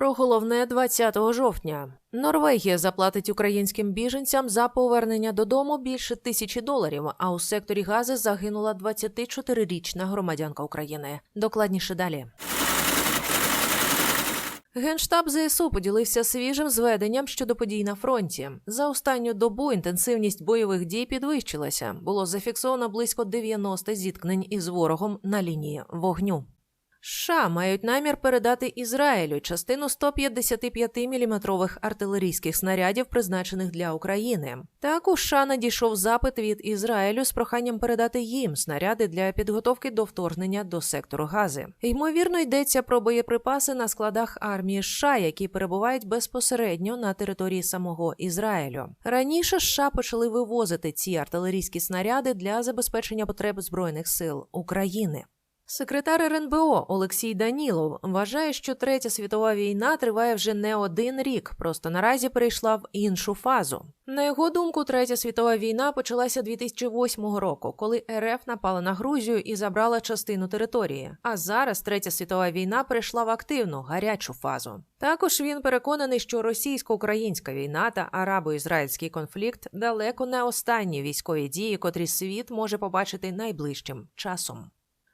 Про головне 20 жовтня. Норвегія заплатить українським біженцям за повернення додому більше тисячі доларів. А у секторі гази загинула 24-річна громадянка України. Докладніше далі. Генштаб ЗСУ поділився свіжим зведенням щодо подій на фронті. За останню добу інтенсивність бойових дій підвищилася. Було зафіксовано близько 90 зіткнень із ворогом на лінії вогню. США мають намір передати Ізраїлю частину 155-мм артилерійських снарядів, призначених для України. Так у США надійшов запит від Ізраїлю з проханням передати їм снаряди для підготовки до вторгнення до сектору Гази. Ймовірно, йдеться про боєприпаси на складах армії США, які перебувають безпосередньо на території самого Ізраїлю. Раніше США почали вивозити ці артилерійські снаряди для забезпечення потреб збройних сил України. Секретар РНБО Олексій Данілов вважає, що третя світова війна триває вже не один рік, просто наразі перейшла в іншу фазу. На його думку, третя світова війна почалася 2008 року, коли РФ напала на Грузію і забрала частину території. А зараз третя світова війна перейшла в активну гарячу фазу. Також він переконаний, що російсько-українська війна та арабо-ізраїльський конфлікт далеко не останні військові дії, котрі світ може побачити найближчим часом.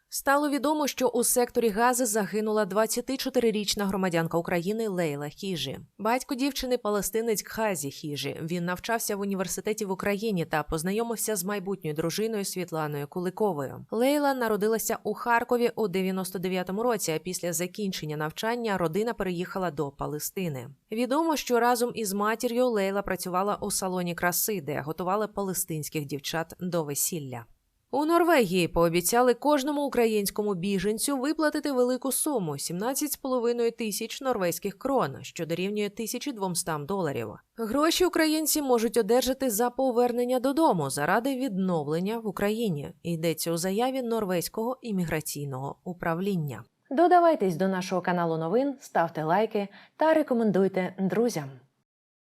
Стало відомо, що у секторі Гази загинула 24-річна громадянка України Лейла Хіжі. Батько дівчини палестинець Кхазі Хіжі. Він навчався в університеті в Україні та познайомився з майбутньою дружиною Світланою Куликовою. Лейла народилася у Харкові у 99-му році. А після закінчення навчання родина переїхала до Палестини. Відомо, що разом із матір'ю Лейла працювала у салоні краси, де готували палестинських дівчат до весілля. У Норвегії пообіцяли кожному українському біженцю виплатити велику суму 17,5 тисяч норвезьких крон, що дорівнює 1200 доларів. Гроші українці можуть одержати за повернення додому заради відновлення в Україні. Йдеться у заяві норвезького імміграційного управління. Додавайтесь до нашого каналу новин, ставте лайки та рекомендуйте друзям.